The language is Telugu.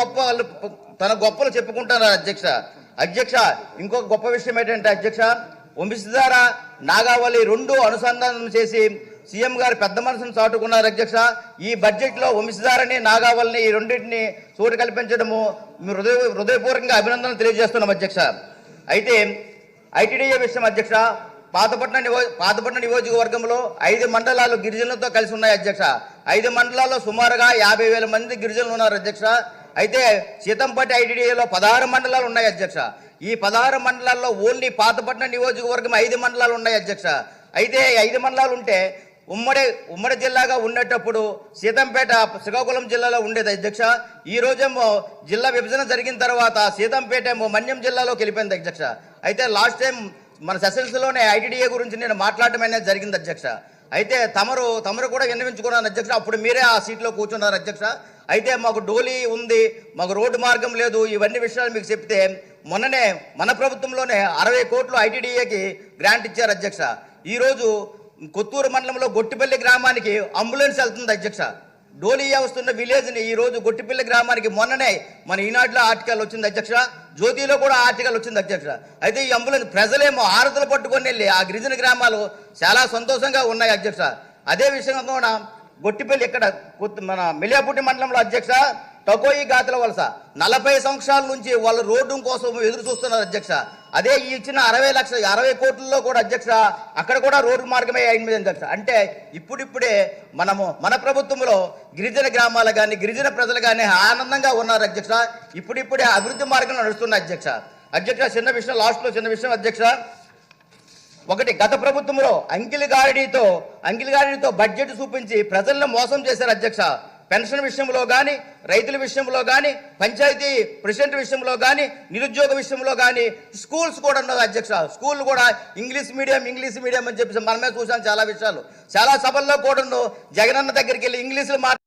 గొప్ప వాళ్ళు తన గొప్పలు చెప్పుకుంటున్నారు అధ్యక్ష. అధ్యక్ష ఇంకొక గొప్ప విషయం ఏంటంటే అధ్యక్ష వంశధార నాగావళి రెండు అనుసంధానం చేసి సీఎం గారు పెద్ద మనసును చాటుకున్నారు అధ్యక్ష. ఈ బడ్జెట్లో వంశధారని నాగావళిని ఈ రెండింటిని చోటు కల్పించడము హృదయ హృదయపూర్వకంగా అభినందనలు తెలియజేస్తున్నాం అధ్యక్ష. అయితే ఐటీడీఏ విషయం అధ్యక్ష పాతపట్నం నివో పాతపట్నం నియోజకవర్గంలో ఐదు మండలాలు గిరిజనులతో కలిసి ఉన్నాయి అధ్యక్ష. ఐదు మండలాల్లో సుమారుగా యాభై వేల మంది గిరిజనులు ఉన్నారు అధ్యక్ష. అయితే సీతంపట్టి ఐటీడీఏలో పదహారు మండలాలు ఉన్నాయి అధ్యక్ష. ఈ పదహారు మండలాల్లో ఓన్లీ పాతపట్నం నియోజకవర్గం ఐదు మండలాలు ఉన్నాయి అధ్యక్ష. అయితే ఐదు మండలాలు ఉంటే ఉమ్మడి ఉమ్మడి జిల్లాగా ఉండేటప్పుడు సీతంపేట శ్రీకాకుళం జిల్లాలో ఉండేది అధ్యక్ష. ఈ రోజేమో జిల్లా విభజన జరిగిన తర్వాత సీతంపేట ఏమో మన్యం జిల్లాలోకి వెళ్ళిపోయింది అధ్యక్ష. అయితే లాస్ట్ టైం మన సెషన్స్లోనే ఐటీడీఏ గురించి నేను మాట్లాడటం అనేది జరిగింది అధ్యక్ష. అయితే తమరు తమరు కూడా విన్నవించుకున్నాను అధ్యక్ష. అప్పుడు మీరే ఆ సీట్లో కూర్చున్నారు అధ్యక్ష. అయితే మాకు డోలీ ఉంది మాకు రోడ్డు మార్గం లేదు ఇవన్నీ విషయాలు మీకు చెప్తే మొన్ననే మన ప్రభుత్వంలోనే అరవై కోట్లు ఐటీడీఏకి గ్రాంట్ ఇచ్చారు అధ్యక్ష. ఈరోజు కొత్తూరు మండలంలో గొట్టిపల్లి గ్రామానికి అంబులెన్స్ వెళ్తుంది అధ్యక్ష. డోలియా వస్తున్న విలేజ్ని ఈ రోజు గొట్టిపిల్ల గ్రామానికి మొన్ననే మన ఈనాటిలో ఆర్టికల్ వచ్చింది అధ్యక్ష. జ్యోతిలో కూడా ఆర్టికల్ వచ్చింది అధ్యక్ష. అయితే ఈ అంబులెన్స్ ప్రజలేమో ఆరతులు పట్టుకొని వెళ్ళి ఆ గిరిజన గ్రామాలు చాలా సంతోషంగా ఉన్నాయి అధ్యక్ష. అదే విషయంగా కూడా గొట్టిపల్లి ఇక్కడ కొత్త- మన మిలియాపుట్టి మండలంలో అధ్యక్ష టకోయి గాతుల వలస. నలభై సంవత్సరాల నుంచి వాళ్ళ రోడ్డు కోసం ఎదురు చూస్తున్నారు అధ్యక్ష. అదే ఈ ఇచ్చిన అరవై లక్షల అరవై కోట్లలో కూడా అధ్యక్ష అక్కడ కూడా రోడ్డు మార్గమే అయింది అధ్యక్ష. అంటే ఇప్పుడిప్పుడే మనము మన ప్రభుత్వంలో గిరిజన గ్రామాలు కానీ గిరిజన ప్రజలు కానీ ఆనందంగా ఉన్నారు అధ్యక్ష. ఇప్పుడిప్పుడే అభివృద్ధి మార్గంలో నడుస్తున్న అధ్యక్ష. అధ్యక్ష చిన్న విషయం లాస్ట్లో చిన్న విషయం అధ్యక్ష. ఒకటి గత ప్రభుత్వంలో అంకిలి గారిడితో అంకిలి గారిడితో బడ్జెట్ చూపించి ప్రజలను మోసం చేశారు అధ్యక్ష. పెన్షన్ విషయంలో కానీ రైతుల విషయంలో కానీ పంచాయతీ ప్రెసిడెంట్ విషయంలో కానీ నిరుద్యోగ విషయంలో కానీ స్కూల్స్ కూడా ఉన్నది అధ్యక్ష. స్కూల్ కూడా ఇంగ్లీష్ మీడియం ఇంగ్లీష్ మీడియం అని చెప్పేసి మనమే చూసాం చాలా విషయాలు. చాలా సభల్లో కూడా జగనన్న దగ్గరికి వెళ్ళి ఇంగ్లీష్లో మాట్లాడి